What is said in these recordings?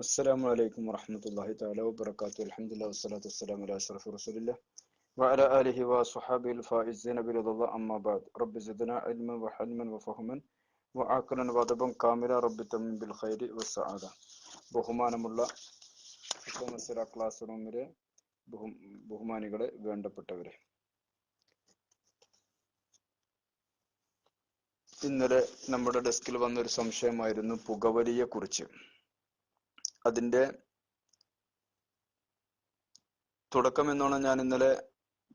السلام عليكم ورحمة الله تعالى وبركاته الحمد لله والصلاة والسلام على أشرف رسول الله وعلى آله وصحابه الفائزين برضا الله أما بعد رب زدنا علما وحلما وفهما وعقلا وأدبا كاملا رب تمن بالخير والسعادة ബഹുമാനമുള്ള മത്സര ക്ലാസ് റൂമിലെ ബഹു ബഹുമാനികളെ വേണ്ടപ്പെട്ടവരെ ഇന്നലെ നമ്മുടെ ഡെസ്കിൽ വന്നൊരു സംശയമായിരുന്നു പുകവലിയെ കുറിച്ച് അതിന്റെ തുടക്കം എന്നോണം ഞാൻ ഇന്നലെ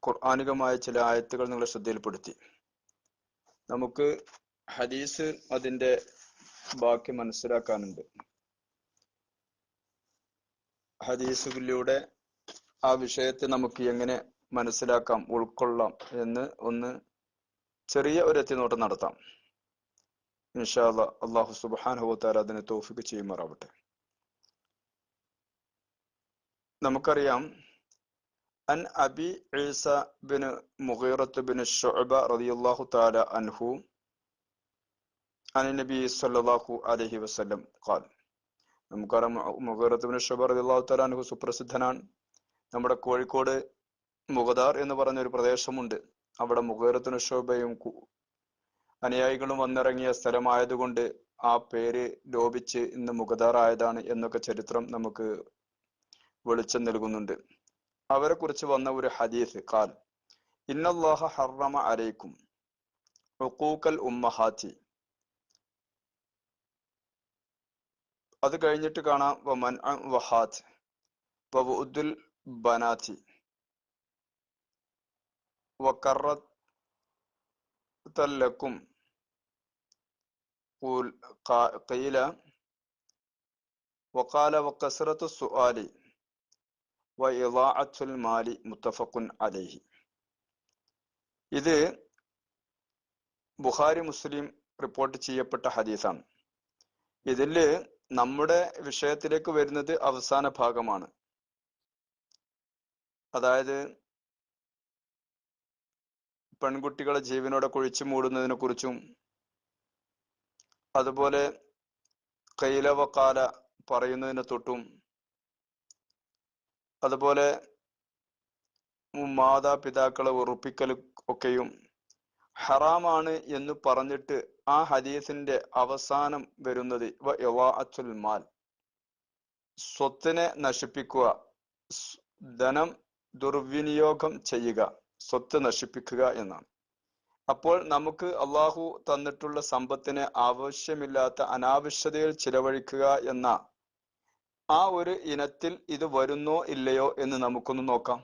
ഖുർആാനികമായ ചില ആയത്തുകൾ നിങ്ങളെ ശ്രദ്ധയിൽപ്പെടുത്തി. നമുക്ക് ഹദീസ് അതിന്റെ ബാക്കി മനസ്സിലാക്കാനുണ്ട്. ഹദീസുകളിലൂടെ ആ വിഷയത്തെ നമുക്ക് എങ്ങനെ മനസ്സിലാക്കാം ഉൾക്കൊള്ളാം എന്ന് ഒന്ന് ചെറിയ ഒരു എത്തിനോട്ടം നടത്താം. ഇൻഷാല്ല അള്ളാഹു സുബാനുഭവത്താൽ അതിനെ തോഫിക്ക് ചെയ്യുമാറാവട്ടെ. നമുക്കറിയാം അൻ അബി ഈസ ബിൻ മുഹീറത്ത് ബിൻ ഷുഅബ റളിയല്ലാഹു തആല അൻഹു അൻ നബി സല്ലല്ലാഹു അലൈഹി വസല്ലം ഖാൽ. നമുക്കറിയാം മുഹീറത്ത് ബിൻ ഷുഅബ റളിയല്ലാഹു തആല അൻഹു സുപ്രസിദ്ധനാണ്. നമ്മുടെ കോഴിക്കോട് മുഗദാർ എന്ന് പറഞ്ഞ ഒരു പ്രദേശമുണ്ട്. അവിടെ മുഗീറത്തിന് ഷുഅബയും അനുയായികളും വന്നിറങ്ങിയ സ്ഥലമായതുകൊണ്ട് ആ പേര് ലോപിച്ച് ഇന്ന് മുഗദാർ ആയതാണ് എന്നൊക്കെ ചരിത്രം നമുക്ക് വെളിച്ചം നൽകുന്നുണ്ട് അവരെ കുറിച്ച് വന്ന ഒരു ഹദീസ് കാൽ ഇന്നല്ലാഹ ഹറമ അലൈക്കും ഉഖൂക്കൽ ഉമ്മഹാത്തി അത് കഴിഞ്ഞിട്ട് കാണാം വമൻ വഹാത്ത് വഉദ്ദുൽ ബനാത്തി വക്കറത്തല്ലക്കും قيل وقال وكسرة السؤال മാലി മുത്തഫഖുൻ അലൈഹി. ഇത് ബുഖാരി മുസ്ലിം റിപ്പോർട്ട് ചെയ്യപ്പെട്ട ഹദീസാണ്. ഇതിൽ നമ്മുടെ വിഷയത്തിലേക്ക് വരുന്നത് അവസാന ഭാഗമാണ്. അതായത് പെൺകുട്ടികളെ ജീവനോടെ കുഴിച്ചു മൂടുന്നതിനെ കുറിച്ചും അതുപോലെ കൈലവക്കാല പറയുന്നതിനെ തൊട്ടും അതുപോലെ മാതാപിതാക്കളെ ഉറപ്പിക്കൽ ഒക്കെയും ഹറാമാണ് എന്ന് പറഞ്ഞിട്ട് ആ ഹദീസിന്റെ അവസാനം വരുന്നത്. അച്ചുൽ മാൽ. സ്വത്തിനെ നശിപ്പിക്കുക ധനം ദുർവിനിയോഗം ചെയ്യുക സ്വത്ത് നശിപ്പിക്കുക എന്നാണ്. അപ്പോൾ നമുക്ക് അള്ളാഹു തന്നിട്ടുള്ള സമ്പത്തിനെ ആവശ്യമില്ലാത്ത അനാവശ്യതയിൽ ചിലവഴിക്കുക എന്ന ആ ഒരു ഇനത്തിൽ ഇത് വരുന്നോ ഇല്ലയോ എന്ന് നമുക്കൊന്ന് നോക്കാം.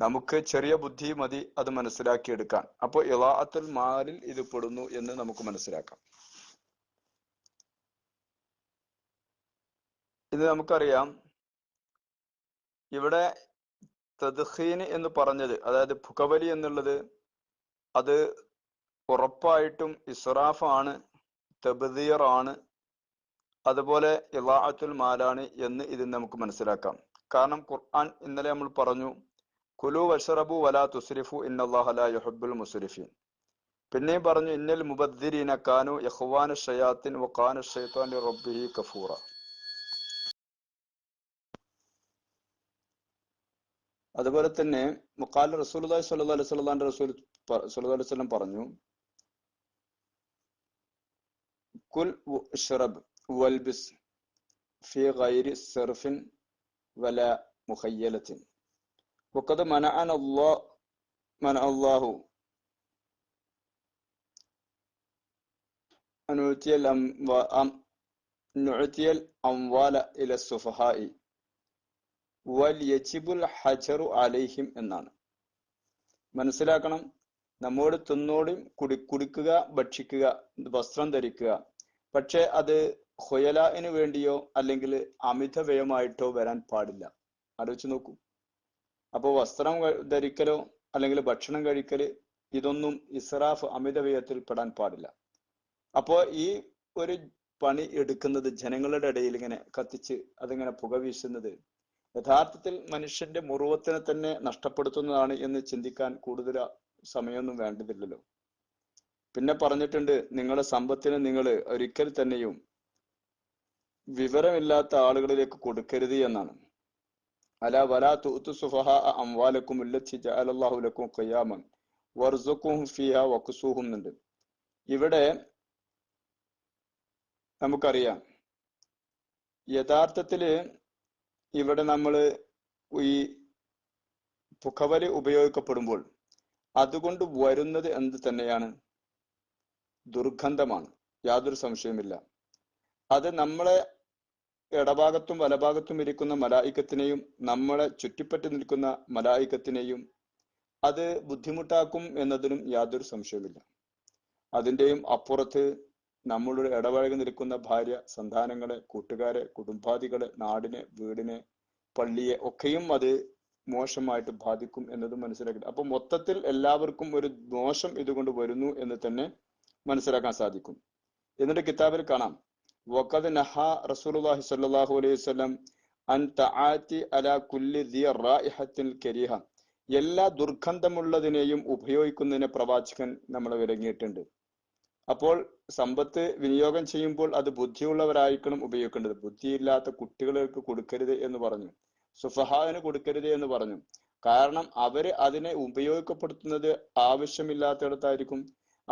നമുക്ക് ചെറിയ ബുദ്ധി മതി അത് മനസ്സിലാക്കിയെടുക്കാൻ. അപ്പോൾ ഇളാഅത്തുൽ മാലിൽ ഇത് പെടുന്നു എന്ന് നമുക്ക് മനസ്സിലാക്കാം. ഇത് നമുക്കറിയാം. ഇവിടെ തദ്ഖീൻ എന്ന് പറഞ്ഞത് അതായത് പുകവലി എന്നുള്ളത് അത് ഉറപ്പായിട്ടും ഇസ്രാഫാണ് തബദീറാണ് അതുപോലെ ഇലാഅത്തുൽ മാലാണ് എന്ന് ഇതിൽ നമുക്ക് മനസ്സിലാക്കാം. കാരണം ഖുർആൻ ഇന്നലെ നമ്മൾ പറഞ്ഞു കുലു വഷറബു വലാ തുസ്രിഫു ഇന്നല്ലാഹ ലാ യുഹിബ്ബുൽ മുസ്രിഫീൻ. പിന്നെയും പറഞ്ഞു ഇന്നൽ മുബദ്ദിരീന കാനു യഖ്വാന ഷയാത്തിൻ വഖാന ഷൈത്താൻ റബ്ബിഹി കഫൂറ. അതുപോലെ തന്നെ മുക്കാൽ റസൂലുള്ളാഹി സ്വല്ലല്ലാഹു അലൈഹി വസല്ലം റസൂൽ സ്വല്ലല്ലാഹു അലൈഹി പറഞ്ഞു കുൽ ഷ്റബ്. والبس في غير صرف ولا مخيلة وقد منعنا الله منع الله أن نؤتي نؤتي الأموال إلى السفهاء وَلْيَجِبُ الْحَجَرُ عَلَيْهِمْ എന്നാണ് മനസ്സിലാക്കണം നമ്മോട് തിന്നോടും കുടി കുടിക്കുക ഭക്ഷിക്കുക വസ്ത്രം ധരിക്കുക പക്ഷെ അത് ഹൊയലാന് വേണ്ടിയോ അല്ലെങ്കിൽ അമിത വ്യയമായിട്ടോ വരാൻ പാടില്ല. ആലോചിച്ച് നോക്കൂ. അപ്പോൾ വസ്ത്രം ധരിക്കലോ അല്ലെങ്കിൽ ഭക്ഷണം കഴിക്കൽ ഇതൊന്നും ഇസ്രാഫ് അമിത വ്യയത്തിൽ പെടാൻ പാടില്ല. അപ്പോൾ ഈ ഒരു പണി എടുക്കുന്നത് ജനങ്ങളുടെ ഇടയിൽ ഇങ്ങനെ കത്തിച്ച് അതിങ്ങനെ പുക വീശുന്നത് യഥാർത്ഥത്തിൽ മനുഷ്യന്റെ മുറുവത്തിനെ തന്നെ നഷ്ടപ്പെടുത്തുന്നതാണ് എന്ന് ചിന്തിക്കാൻ കൂടുതൽ സമയമൊന്നും വേണ്ടതില്ലല്ലോ. പിന്നെ പറഞ്ഞിട്ടുണ്ട് നിങ്ങളുടെ സമ്പത്തിന് നിങ്ങൾ ഒരിക്കൽ തന്നെയും വിവരമില്ലാത്ത ആളുകളിലേക്ക് കൊടുക്കരുത് എന്നാണ്. അല വലാ തുഅ്തു സുഫഹ ഇവിടെ നമുക്കറിയാം. യഥാർത്ഥത്തിൽ ഇവിടെ നമ്മൾ ഈ പുകവലി ഉപയോഗിക്കപ്പെടുമ്പോൾ അതുകൊണ്ട് വരുന്നത് എന്ത് തന്നെയാണ്? ദുർഗന്ധമാണ്. യാതൊരു സംശയവുമില്ല. അത് നമ്മളെ ഇടഭാഗത്തും വലഭാഗത്തും ഇരിക്കുന്ന മലായിക്കത്തിനെയും നമ്മളെ ചുറ്റിപ്പറ്റി നിൽക്കുന്ന മലായിക്കത്തിനെയും അത് ബുദ്ധിമുട്ടാക്കും എന്നതിനും യാതൊരു സംശയമില്ല അതിന്റെയും അപ്പുറത്ത് നമ്മളുടെ ഇടപഴകി നിൽക്കുന്ന ഭാര്യ സന്താനങ്ങളെ കൂട്ടുകാരെ കുടുംബാദികളെ നാടിനെ വീടിനെ പള്ളിയെ ഒക്കെയും അത് മോശമായിട്ട് ബാധിക്കും എന്നത് മനസ്സിലാക്കി. അപ്പൊ മൊത്തത്തിൽ എല്ലാവർക്കും ഒരു ദോഷം ഇതുകൊണ്ട് വരുന്നു എന്ന് തന്നെ മനസ്സിലാക്കാൻ സാധിക്കും. എന്നിട്ട് കിതാബിൽ കാണാം. വഖദ് നഹ റസൂലുള്ളാഹി സ്വല്ലല്ലാഹു അലൈഹി വസല്ലം അൻ തആതി അലാ കുല്ലി ദി റായിഹത്തിൽ കരീഹ എല്ലാ ദുർഗന്ധമുള്ളതിനെയും ഉപയോഗിക്കുന്നതിനെ പ്രവാചകൻ നമ്മളെ വിലങ്ങിയിട്ടുണ്ട്. അപ്പോൾ സമ്പത്ത് വിനിയോഗം ചെയ്യുമ്പോൾ അത് ബുദ്ധിയുള്ളവരായിരിക്കണം ഉപയോഗിക്കേണ്ടത്. ബുദ്ധിയില്ലാത്ത കുട്ടികൾക്ക് കൊടുക്കരുത് എന്ന് പറഞ്ഞു. സുഫഹാവിന് കൊടുക്കരുത് എന്ന് പറഞ്ഞു. കാരണം അവർ അതിനെ ഉപയോഗപ്പെടുത്തുന്നത് ആവശ്യമില്ലാത്തിടത്തായിരിക്കും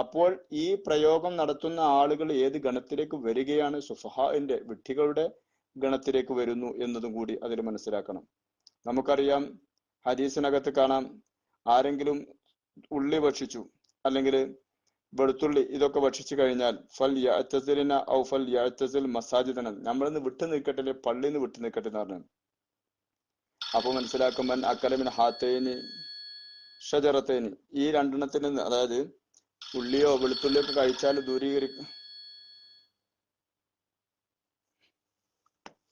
അപ്പോൾ ഈ പ്രയോഗം നടത്തുന്ന ആളുകൾ ഏത് ഗണത്തിലേക്ക് വരികയാണ്? സുഫഹാന്റെ വിഡ്ഢികളുടെ ഗണത്തിലേക്ക് വരുന്നു എന്നതും കൂടി അതിൽ മനസ്സിലാക്കണം. നമുക്കറിയാം ഹദീസിനകത്ത് കാണാം ആരെങ്കിലും ഉള്ളി ഭക്ഷിച്ചു അല്ലെങ്കിൽ വെളുത്തുള്ളി ഇതൊക്കെ ഭക്ഷിച്ചു കഴിഞ്ഞാൽ ഫൽ യാത്തസിലിന ഔ ഫൽ യഅ്തസിൽ മസാജിദന നമ്മളിന്ന് വിട്ടു നിൽക്കട്ടെ പള്ളിയിൽ നിന്ന് വിട്ടു നിൽക്കട്ടെ എന്ന് പറഞ്ഞു അപ്പൊ മനസ്സിലാക്കുമ്പോൾ അക്കലമിന് ഹാത്തേന് ഷജറത്തേന് ഈ രണ്ടെണ്ണത്തിൽ നിന്ന് അതായത് ഉള്ളിയോ വെളുത്തുള്ളിയോ ഒക്കെ കഴിച്ചാൽ ദൂരീകരിക്കും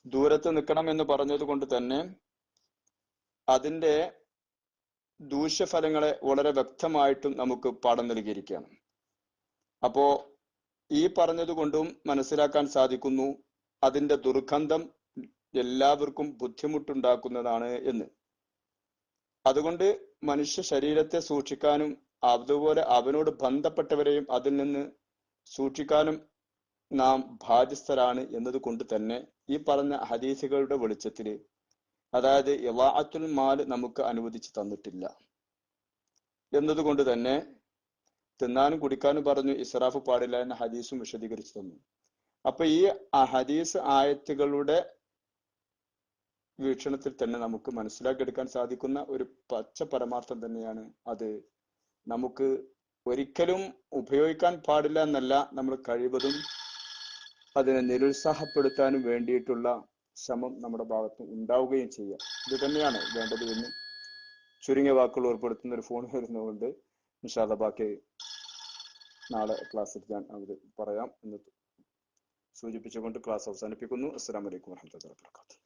ദൂരത്ത് നിൽക്കണം എന്ന് പറഞ്ഞത് കൊണ്ട് തന്നെ അതിന്റെ ദൂഷ്യഫലങ്ങളെ വളരെ വ്യക്തമായിട്ടും നമുക്ക് പാഠം നൽകിയിരിക്കുകയാണ്. അപ്പോ ഈ പറഞ്ഞത് കൊണ്ടും മനസ്സിലാക്കാൻ സാധിക്കുന്നു അതിന്റെ ദുർഗന്ധം എല്ലാവർക്കും ബുദ്ധിമുട്ടുണ്ടാക്കുന്നതാണ് എന്ന്. അതുകൊണ്ട് മനുഷ്യ ശരീരത്തെ സൂക്ഷിക്കാനും അതുപോലെ അവനോട് ബന്ധപ്പെട്ടവരെയും അതിൽ നിന്ന് സൂക്ഷിക്കാനും നാം ബാധ്യസ്ഥരാണ് എന്നതുകൊണ്ട് തന്നെ ഈ പറഞ്ഞ ഹദീസുകളുടെ വെളിച്ചത്തിൽ അതായത് യവാഅത്തുൽ മാൽ നമുക്ക് അനുവദിച്ച് തന്നിട്ടില്ല. എന്നതുകൊണ്ട് തന്നെ തിന്നാനും കുടിക്കാനും പറഞ്ഞു ഇസ്രാഫ് പാടില്ല എന്ന ഹദീസും വിശദീകരിച്ചു തന്നു. അപ്പൊ ഈ ഹദീസ് ആയത്തുകളുടെ വീക്ഷണത്തിൽ തന്നെ നമുക്ക് മനസ്സിലാക്കിയെടുക്കാൻ സാധിക്കുന്ന ഒരു പച്ച പരമാർത്ഥം തന്നെയാണ് അത്. നമുക്ക് ഒരിക്കലും ഉപയോഗിക്കാൻ പാടില്ല എന്നല്ല നമ്മൾ കഴിവതും അതിനെ നിരുത്സാഹപ്പെടുത്താനും വേണ്ടിയിട്ടുള്ള ശ്രമം നമ്മുടെ ഭാഗത്ത് ഉണ്ടാവുകയും ചെയ്യുക ഇത് തന്നെയാണ് വേണ്ടത് എന്ന് ചുരുങ്ങിയ വാക്കുകൾ ഉൾപ്പെടുത്തുന്ന ഒരു ഫോൺ വരുന്നതുകൊണ്ട് നിഷാദ ബാക്കി നാളെ ക്ലാസ്സിൽ ഞാൻ അവർ പറയാം എന്ന് സൂചിപ്പിച്ചുകൊണ്ട് ക്ലാസ് അവസാനിപ്പിക്കുന്നു. അസ്സാം വലൈക്കും വാഹമത്തുള്ള വാബർക്കാത്തു